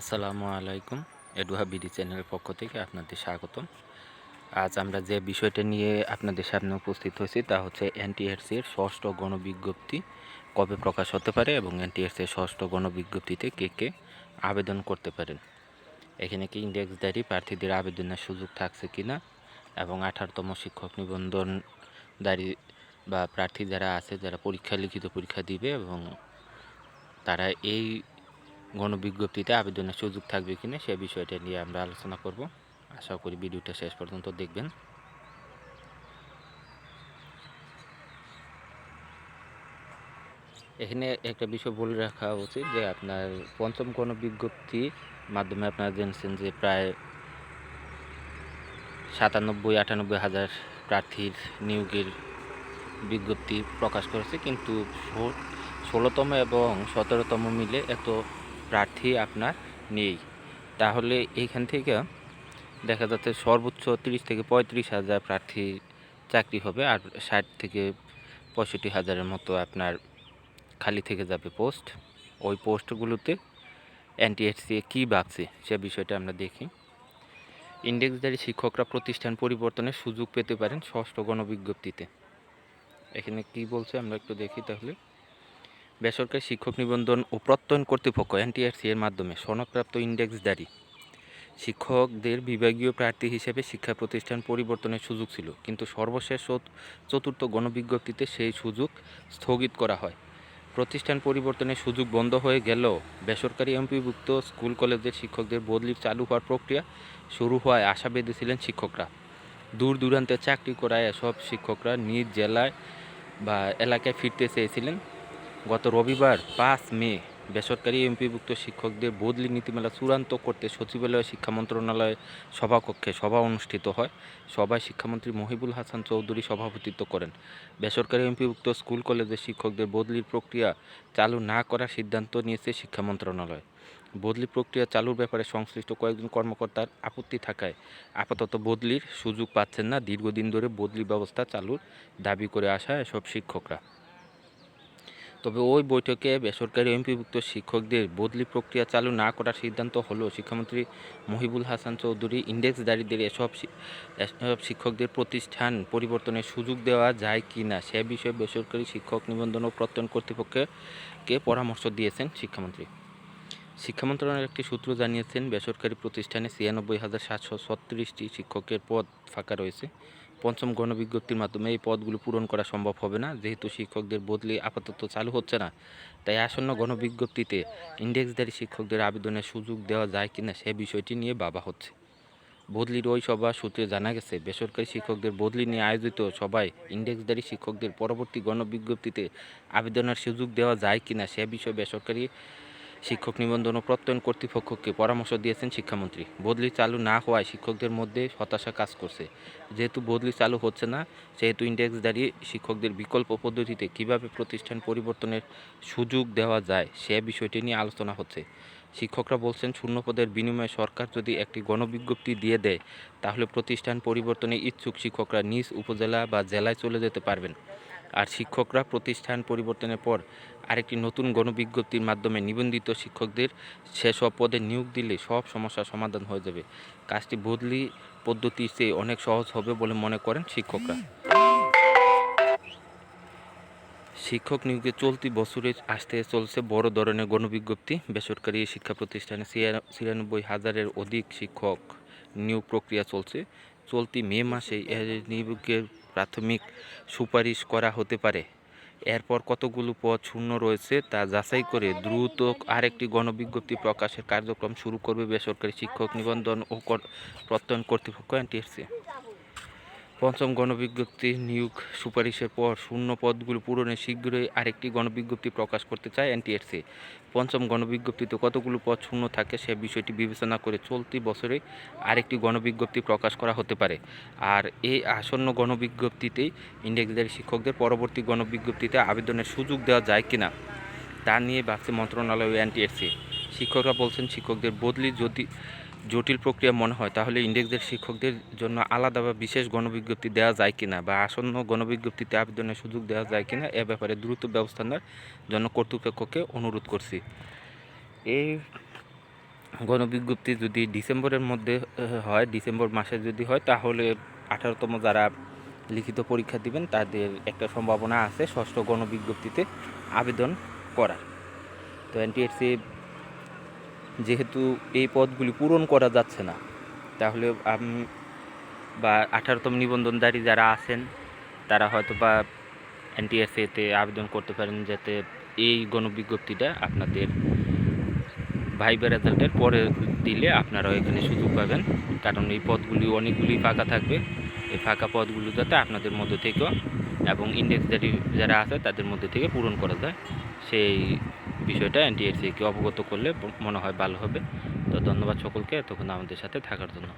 আসসালামু আলাইকুম, এডুহা বিডি চ্যানেলের পক্ষ থেকে আপনাদের স্বাগতম। আজ আমরা যে বিষয়টা নিয়ে আপনাদের সামনে উপস্থিত হয়েছি তা হচ্ছে এনটিএসসির ষষ্ঠ গণবিজ্ঞপ্তি কবে প্রকাশ হতে পারে এবং এনটিএসসির ষষ্ঠ গণবিজ্ঞপ্তিতে কে কে আবেদন করতে পারেন। এখানে কি ইন্ডেক্সধারী প্রার্থীদের আবেদনের সুযোগ থাকছে কি না এবং আঠারোতম শিক্ষক নিবন্ধন নিবন্ধনধারী বা প্রার্থী যারা আছে, যারা পরীক্ষা, লিখিত পরীক্ষা দিবে এবং তারা এই গণবিজ্ঞপ্তিতে আবেদনের সুযোগ থাকবে কিনা সে বিষয়টা নিয়ে আমরা আলোচনা করব। আশা করি ভিডিওটা শেষ পর্যন্ত দেখবেন। এখানে একটা বিষয় বলে রাখা উচিত যে আপনার পঞ্চম গণবিজ্ঞপ্তির মাধ্যমে আপনারা জেনেছেন যে প্রায় সাতানব্বই, আটানব্বই হাজার প্রার্থীর নিয়োগের বিজ্ঞপ্তি প্রকাশ করেছে। কিন্তু ষোলোতম এবং সতেরোতম মিলে এত প্রার্থী আপনার নেই। তাহলে এইখান থেকে দেখা যাচ্ছে সর্বোচ্চ তিরিশ থেকে পঁয়ত্রিশ হাজার প্রার্থী চাকরি হবে আর ষাট থেকে পঁয়ষট্টি হাজারের মতো আপনার খালি থেকে যাবে পোস্ট। ওই পোস্টগুলোতে এনটিএসসি কী ভাবছে সে বিষয়টা আমরা দেখি। ইন্ডেক্সধারী শিক্ষকরা প্রতিষ্ঠান পরিবর্তনের সুযোগ পেতে পারেন ষষ্ঠ গণবিজ্ঞপ্তিতে। এখানে কি বলছে আমরা একটু দেখি তাহলে। বেসরকারি শিক্ষক নিবন্ধন ও প্রত্যয়ন কর্তৃপক্ষ, এনটিআরসি এর মাধ্যমে সনদপ্রাপ্ত ইন্ডেক্সধারী শিক্ষকদের বিভাগীয় প্রার্থী হিসেবে শিক্ষা প্রতিষ্ঠান পরিবর্তনের সুযোগ ছিল, কিন্তু সর্বশেষ চতুর্থ গণবিজ্ঞপ্তিতে সেই সুযোগ স্থগিত করা হয়। প্রতিষ্ঠান পরিবর্তনের সুযোগ বন্ধ হয়ে গেলেও বেসরকারি এমপিভুক্ত স্কুল কলেজের শিক্ষকদের বদলি চালু হওয়ার প্রক্রিয়া শুরু হওয়ায় আশা বেঁধেছিলেন শিক্ষকরা। দূর দূরান্তে চাকরি করায় এসব শিক্ষকরা নিজ জেলায় বা এলাকায় ফিরতে চেয়েছিলেন। গত রবিবার পাঁচ মে, বেসরকারি এমপিভুক্ত শিক্ষকদের বদলি নীতিমালা চূড়ান্ত করতে সচিবালয় শিক্ষা মন্ত্রণালয়ের সভাকক্ষে সভা অনুষ্ঠিত হয়। সভায় শিক্ষামন্ত্রী মহিবুল হাসান চৌধুরী সভাপতিত্ব করেন। বেসরকারি এমপিভুক্ত স্কুল কলেজের শিক্ষকদের বদলির প্রক্রিয়া চালু না করার সিদ্ধান্ত নিয়েছে শিক্ষা মন্ত্রণালয়। বদলি প্রক্রিয়া চালুর ব্যাপারে সংশ্লিষ্ট কয়েকজন কর্মকর্তার আপত্তি থাকায় আপাতত বদলির সুযোগ পাচ্ছেন না। দীর্ঘদিন ধরে বদলি ব্যবস্থা চালুর দাবি করে আসা এসব শিক্ষকরা। তবে ওই বৈঠকে বেসরকারি এমপিভুক্ত শিক্ষকদের বদলি প্রক্রিয়া চালু না করার সিদ্ধান্ত হলেও শিক্ষামন্ত্রী মহিবুল হাসান চৌধুরী। ইন্ডেক্স ইন্ডেক্সধারীদের এসব এসব শিক্ষকদের প্রতিষ্ঠান পরিবর্তনের সুযোগ দেওয়া যায় কি না সে বিষয়ে বেসরকারি শিক্ষক নিবন্ধন ও প্রত্যয়ন কর্তৃপক্ষকে পরামর্শ দিয়েছেন শিক্ষামন্ত্রী? শিক্ষা মন্ত্রণালয়ের একটি সূত্র জানিয়েছেন, বেসরকারি প্রতিষ্ঠানে ছিয়ানব্বই হাজার সাতশো ছত্রিশটি শিক্ষকের পদ ফাঁকা রয়েছে। পঞ্চম গণবিজ্ঞপ্তির মাধ্যমে এই পদগুলো পূরণ করা সম্ভব হবে না। যেহেতু শিক্ষকদের বদলি আপাতত চালু হচ্ছে না, তাই আসন্ন গণবিজ্ঞপ্তিতে ইন্ডেক্সধারী শিক্ষকদের আবেদনের সুযোগ দেওয়া যায় কিনা সে বিষয়টি নিয়ে ভাবা হচ্ছে। বদলির ওই সভা সূত্রে জানা গেছে, বেসরকারি শিক্ষকদের বদলি নিয়ে আয়োজিত সভায় ইন্ডেক্সধারী শিক্ষকদের পরবর্তী গণবিজ্ঞপ্তিতে আবেদনের সুযোগ দেওয়া যায় কিনা সে বিষয়ে বেসরকারি শিক্ষক নিবন্ধন ও প্রত্যয়ন কর্তৃপক্ষকে পরামর্শ দিয়েছেন শিক্ষামন্ত্রী। বদলি চালু না হওয়ায় শিক্ষকদের মধ্যে হতাশা কাজ করছে। যেহেতু বদলি চালু হচ্ছে না, সেহেতু ইন্ডেক্স দাঁড়িয়ে শিক্ষকদের বিকল্প পদ্ধতিতে কীভাবে প্রতিষ্ঠান পরিবর্তনের সুযোগ দেওয়া যায়, সে বিষয়টি নিয়ে আলোচনা হচ্ছে। শিক্ষকরা বলছেন শূন্য পদের বিনিময়ে সরকার যদি একটি গণবিজ্ঞপ্তি দিয়ে দেয়, তাহলে প্রতিষ্ঠান পরিবর্তনে ইচ্ছুক শিক্ষকরা নিজ উপজেলা বা জেলায় চলে যেতে পারবেন। আর শিক্ষকরা প্রতিষ্ঠান পরিবর্তনের পর আরেকটি নতুন গণবিজ্ঞপ্তির মাধ্যমে নিবন্ধিত শিক্ষকদের সেসব পদে নিয়োগ দিলে সব সমস্যার সমাধান হয়ে যাবে। কাজটি বদলি পদ্ধতির চেয়ে অনেক সহজ হবে বলে মনে করেন শিক্ষকরা। শিক্ষক নিয়োগে চলতি বছরে আসতে চলছে বড় ধরনের গণবিজ্ঞপ্তি। বেসরকারি শিক্ষা প্রতিষ্ঠানে ছিয়ানব্বই হাজারের অধিক শিক্ষক নিয়োগ প্রক্রিয়া চলছে। চলতি মে মাসে নিয়োগের প্রাথমিক সুপারিশ করা হতে পারে। এরপর কতগুলো পদ শূন্য রয়েছে তা যাচাই করে দ্রুত আরেকটি গণবিজ্ঞপ্তি প্রকাশের কার্যক্রম শুরু করবে বেসরকারি শিক্ষক নিবন্ধন ও প্রত্যয়ন কর্তৃপক্ষ এনটিএসসি পঞ্চম গণবিজ্ঞপ্তি নিয়োগ সুপারিশের পর শূন্য পদগুলো পূরণে শীঘ্রই আরেকটি গণবিজ্ঞপ্তি প্রকাশ করতে চায় এনটিএসসি পঞ্চম গণবিজ্ঞপ্তিতে কতগুলো পদ শূন্য থাকে সে বিষয়টি বিবেচনা করে চলতি বছরে আরেকটি গণবিজ্ঞপ্তি প্রকাশ করা হতে পারে। আর এই আসন্ন গণবিজ্ঞপ্তিতেই ইন্ডেক্সধারী শিক্ষকদের পরবর্তী গণবিজ্ঞপ্তিতে আবেদনের সুযোগ দেওয়া যায় কিনা, তা নিয়ে ভাবছে মন্ত্রণালয় ও এনটিএসসি শিক্ষকরা বলছেন, শিক্ষকদের বদলি যদি জটিল প্রক্রিয়া মনে হয়, তাহলে ইন্ডেক্সের শিক্ষকদের জন্য আলাদা বা বিশেষ গণবিজ্ঞপ্তি দেওয়া যায় কিনা বা আসন্ন গণবিজ্ঞপ্তিতে আবেদনের সুযোগ দেওয়া যায় কিনা এ ব্যাপারে দ্রুত ব্যবস্থা নেওয়ার জন্য কর্তৃপক্ষকে অনুরোধ করছি। এই গণবিজ্ঞপ্তি যদি ডিসেম্বরের মধ্যে হয়, ডিসেম্বর মাসে যদি হয়, তাহলে আঠারোতম যারা লিখিত পরীক্ষা দিবেন, তাদের একটা সম্ভাবনা আছে ষষ্ঠ গণবিজ্ঞপ্তিতে আবেদন করার। তো এনটিএসসি যেহেতু এই পদগুলি পূরণ করা যাচ্ছে না, তাহলে আমি, বা আঠারোতম নিবন্ধনধারী যারা আছেন, তারা হয়তো বা এনটিএসএতে আবেদন করতে পারেন যাতে এই গণবিজ্ঞপ্তিটা আপনাদের ভাইবার রেজাল্টের পরে দিলে আপনারাও এখানে সুযোগ পাবেন। কারণ এই পদগুলি অনেকগুলি ফাঁকা থাকবে। এই ফাঁকা পদগুলো যাতে আপনাদের মধ্যে থেকেও এবং ইন্ডেক্সধারী যারা আছে, তাদের মধ্যে থেকে পূরণ করা যায়। সেই বিষয়টা এনটিএসসিকে অবগত করলে মনে হয় ভালো হবে। তো ধন্যবাদ সকলকে, এতক্ষণ আমাদের সাথে থাকার জন্য।